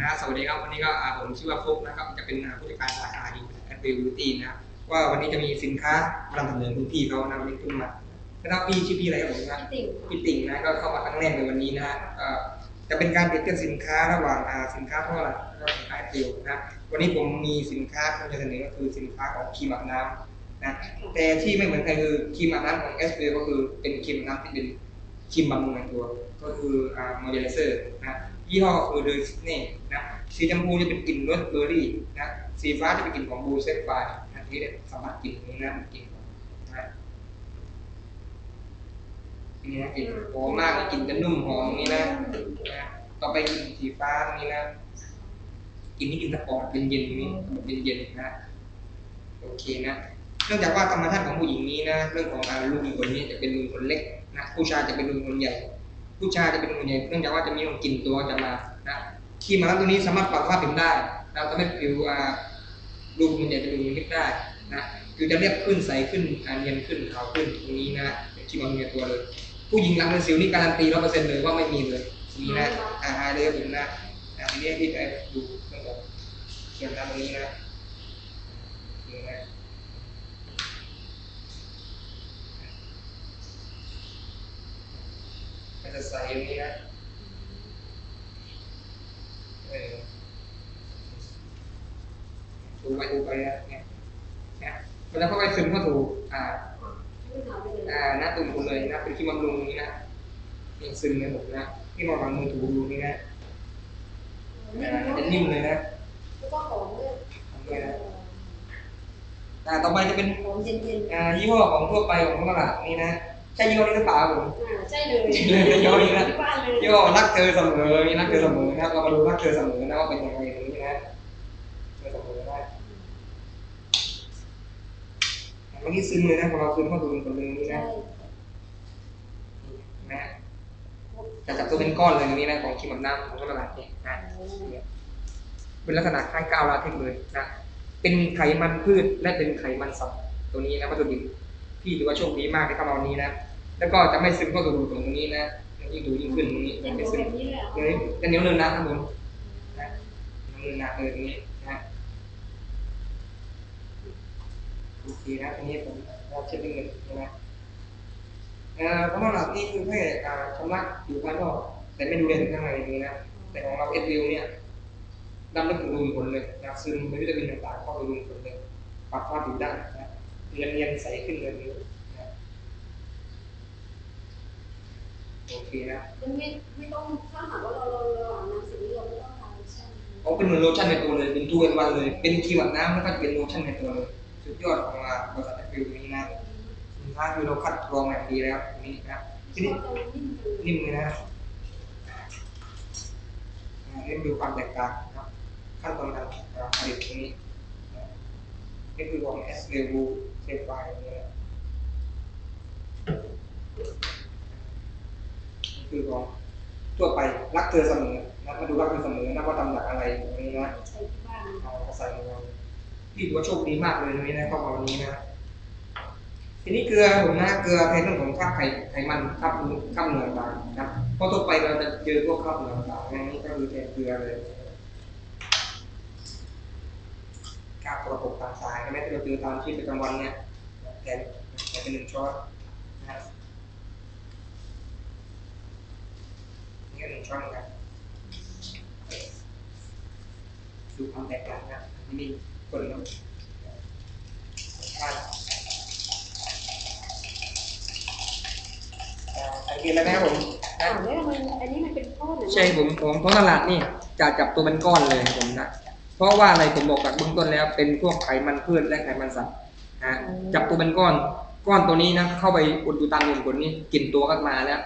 นะสวัสดีครับวันนี้ก็อ่าผมชื่อว่าฟลุกนะครับจะเป็นอ่าผู้จัดการสาขาดีแอดเวลตี้นะครับว่าวันนี้จะมีสินค้ามานำเสนอคุณพี่เขานะวันนี้ขึ้นมานะครับพี่ชื่อพี่อะไรครับผมนะติ่งพี่ติ่งนะก็เข้ามาครั้งแรกในวันนี้นะฮะเอ่อจะเป็นการเปรียบเทียบสินค้าระหว่างอ่าสินค้าเท่าไหร่แล้วก็สินค้าเดียวนะวันนี้ผมมีสินค้าที่จะเสนอก็คือสินค้าของครีมอาบน้ำนะแต่ที่ไม่เหมือนใครคือครีมอาบน้ำของเอสเก็คือเป็นครีมอาบน้ำที่เป็นครีมบำรุงในตัว ก็คืออ่ามอยเจอร์เซอร์นะ ยี่ห้อคือเดอร์ซิเน่นะสีชมพูจะเป็นกลิ่นรสเบอร์รี่นะสีฟ้าจะเป็นกลิ่นของบลูเซฟไฟนะที่ได้สัมผัสกลิ่นนี้นะกลิ่นของนะนี่นะกลิ่นหอมมากเลยกลิ่นจะนุ่มหอมนี่นะนะต่อไปกลิ่นสีฟ้าตรงนี้นะกลิ่นนี่กลิ่นสปอร์ตเย็นๆอย่างนี้แบบเย็นๆนะโอเคนะเนื่องจากว่าธรรมชาติของผู้หญิงนี้นะเรื่องของการลูกคนนี้จะเป็นลูกคนเล็กนะผู้ชายจะเป็นลูกคนใหญ่ ผู้ชายจะเป็นคนใหญ่เนื่องจากว่าจะมีกลิ่นตัวจะมานะที่มาแล้วตัวนี้สามารถปรับสภาพผิวได้เราทำให้ผิวอ่าลูกมันใหญ่เป็นลูกเล็กได้นะคือจะเรียบขึ้นใสขึ้นอ่าเนียนขึ้นขาวขึ้นตรงนี้นะเป็นที่มันมีตัวเลย ผู้หญิงหลังเป็นสิวนี่การันตีร้อยเปอร์เซ็นต์เลยว่าไม่มีเลยนี่นะอ่าหายเลยบผมนะอ่าทีนี้พี่จะดูเรื่องของเกี่ยวกับตรงนี้นะนี่นะมัน จะใสอย่างนี้นะเออดูไปดูไปนะเนี่ยเนี่ยเวลาเข้าไปซึมเข้าถูกอ่าไม่ถามไปเลยอ่าหน้าตุ่มคุณเลยนะเป็นครีมบำรุงนี้นะนี่ซึมในผมนะที่มาวางมือถูดูนี่นะอ่าจะนิ่มเลยนะแล้วก็ของเนี่ยทำด้วยนะอ่าต่อไปจะเป็นของเย็นอ่ายี่ห้อของทั่วไปของตลาดนี่นะ ใช่ยี่ห้อนี้หรือเปล่าครับผมๆอ่าใช่เลยยี่ห้อนี้นะที่บ้านเลยยี่ห้อรักเธอเสมอนี่รักเธอเสมอนะครับเรามาดูรักเธอเสมอนะว่าเป็นยังไงตรงนี้นะเธอเสมอนะเมื่อกี้ซึมเลยนะของเราซึมเข้าดูคนเลยนี่ใช่นะนะจะจับตัวเป็นก้อนเลยตรงนี้นะของครีมอาบน้ำของตลาดเนี่ยนะเป็นลักษณะคล้ายกาวลาเทกซ์เลยนะเป็นไขมันพืชและเป็นไขมันสัตว์ตัวนี้นะวัตถุดิบพี่ถือว่าโชคดีมากที่เข้ามาวันนี้นะ แล้วก็จะไม่ซึมเข้าสู่รูตรงนี้นะยิ่งดูยิ่งขึ้นตรงนี้เย็นไม่แบซึมบนี้เลยตรงนี้จะเหนียวเนินนะครับผมนะเหนียวเนินนะเลยตรงนี้นะโอเคนะตรงนี้ผมเราเช็คด้วยเงินนะเอ่อเพราะว่านี่คือแค่อ่าชำระอยู่ภายนอกแต่ไม่ดูแลถึงข้างในนี้นะแต่ของเราเอสวิวเนี่ยดำลึกถึงรูมขนเลยนะซึมเป็นวิตามินต่างๆเข้าไปรูมขนเลยปรับสภาพผิวได้นะเนียนเนียนๆใสขึ้นเลยนี้น โอเคนะมันไม่ไม่ต้องถ้าหากว่าเราเราเราอาบน้ำเสร็จแล้วเราไม่ต้องทาโลชั่นเขาเป็นเหมือนโลชั่นในตัวเลย เป็นทูเอนวันเลย เป็นครีมอาบน้ำแล้วก็เป็นโลชั่นในตัวเลย สุดยอดของอ่าบริษัทแอปเปิลนี้นะสินค้าคือเราคัดกรองอย่างดีแล้วตรงนี้นะทีนี้ชอบตรงนิ่มจังนิ่มเลยนะอ่าเล่นดูความแตกต่างนะครับขั้นตอนการอ่าผลิตตรงนี้นะนี่คือของ S Level s a f i นี่นะนี่ คือของทั่วไปรักเธอเสมอนะมาดูรักเธอเสมอนะว่าทำจากอะไรตรงนี้นะใช้ที่บ้านเอาใส่ในเราพี่ถือว่าโชคดีมากเลยตรงนี้นะข้ามาวันนี้นะทีนี้เกลือผมนะเกลือแทนเรื่องของคราบไขไขมันคราบคราบเหนือต่างนะเพราะทั่วไปเราจะเจอพวกคราบเหนือต่างๆนี่ก็คือแทนเกลือเลยคราบตัวปกตางสายใช่ไหมที่เราเจอตามชีวิตประจำวันเนี่ยแทนแทนเป็นหนึ่งช้อนนะนี่ก็ห นึ่งช้อนเหมือนกันดูความแตกต่างนะที่นี่คนละอ่าอ่าสังเกตแล้วนะครับผมอ่านะแล้วมันอันนี้มันเป็นก้อนเหรอใช่ผมของท้องตลาดนี่จะจับตัวเป็นก้อนเลยผมนะเพราะว่าอะไรผมบอกจากเบื้องต้นแล้ว เป็นพวกไขมันพืชและไขมันสัตว์นะจับตัวเป็นก้อน ก้อนตัวนี้นะเข้าไปอุดอยู่ตามหนึ่งผลนี่กลิ่นตัวก็มาแล้ว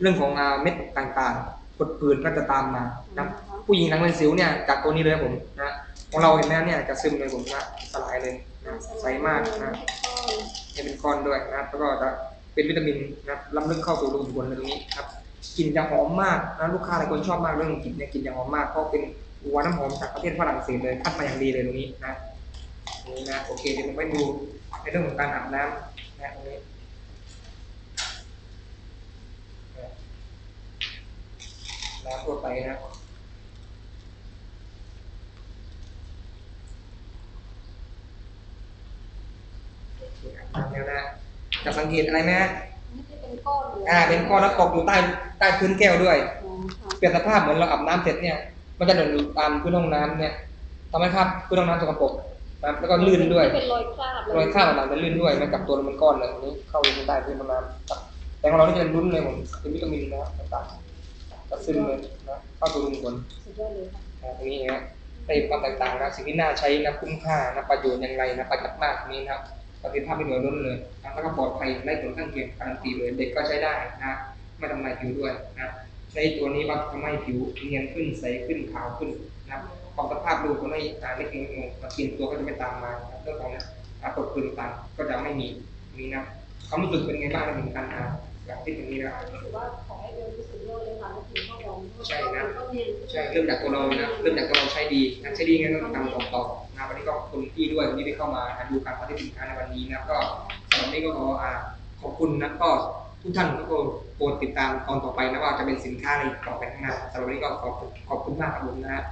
เรื่องของอ่าเม็ดต่างๆ ผดผื่นก็จะตามมานะผู้หญิงหลังเป็นสิวเนี่ยจากตัวนี้เลยผมนะของเราเห็นไหมเนี่ยจะซึมเลยผมนะสลายเลยนะใสมากนะจะเป็นก้อนด้วยนะครับแล้วก็จะเป็นวิตามินนะครับล้ำลึกเข้าสู่รูขุมขนตรงนี้ครับกลิ่นจะหอมมากนะลูกค้าหลายคนชอบมากเรื่องกลิ่นเนี่ยกลิ่นจะหอมมากเพราะเป็นหัวน้ำหอมจากประเทศฝรั่งเศสเลยคัดมาอย่างดีเลยตรงนี้นะตรงนี้นะโอเคเดี๋ยวผมไปดูในเรื่องของการอาบน้ำนะตรงนี้ ทั่วไปนะทำแล้นะจะสังเกตอะไรไหมอ่า เป็นก้อนแล้วตกอยู่ใต้ใต้พื้นแก้วด้วย เปลี่ยนสภาพเหมือนเราอาบน้ำเสร็จเนี่ย มันจะเดินตามพื้นห้องน้ำเนี่ยทำให้ครับพื้นห้องน้ำสกปรกแล้วก็ลื่นด้วยเป็นรอยคราบรอยคราบต่างๆมันลื่นด้วยมันกับตัวมันก้อนเลยนี้เข้าไปใต้พื้นห้องน้ำแต่ของเราที่จะลุ้นเลยผมเป็นวิตามินนะต่างๆ ก็ซึมเลยนะเข้าตัวรุนคนสุดยอดเลยค่ะนะตรงนี้นะได้ความแตกต่างนะสิ่งที่น่าใช้นะคุ้มค่านะประโยชน์อย่างไรนะประหยัดมากนี้นะครับประสิทธิภาพไม่เหนือล้นเลยนะแล้วก็ปลอดภัยไร้ผลข้างเคียงการันตีเลยเด็กก็ใช้ได้นะไม่ทำลายผิวด้วยนะใช้ตัวนี้มันทำให้ผิวเนียนขึ้นใสขึ้นขาวขึ้นนะครับความสภาพดูก็ไม่อ่าเล็กๆงงมากินตัวก็จะไม่ตามมานะครับเรื่องของอ่าตกปืนต่างก็จะไม่มีมีนะความรู้สึกเป็นไงบ้างในการอ่าน แบบที่ตรงนี้นะว่าขอให้เดินรู้สึกยอดเลยค่ะแล้วถึงเข้าลองใช่นะใช่เริ่มจากตัวเรานะเริ่มจากตัวเราใช้ดีนะใช้ดีงั้นต้องทำต่อต่อนะวันนี้ก็คุณพี่ด้วยวันนี้ได้เข้ามาดูการพัฒนาสินค้าในวันนี้นะก็สำหรับนี้ก็ขออ่าขอบคุณนะก็ทุกท่านก็โปรดติดตามตอนต่อไปนะว่าจะเป็นสินค้าในต่อไปข้างหน้าสำหรับวันนี้ก็ขอบขอบคุณมากครับผมนะฮะ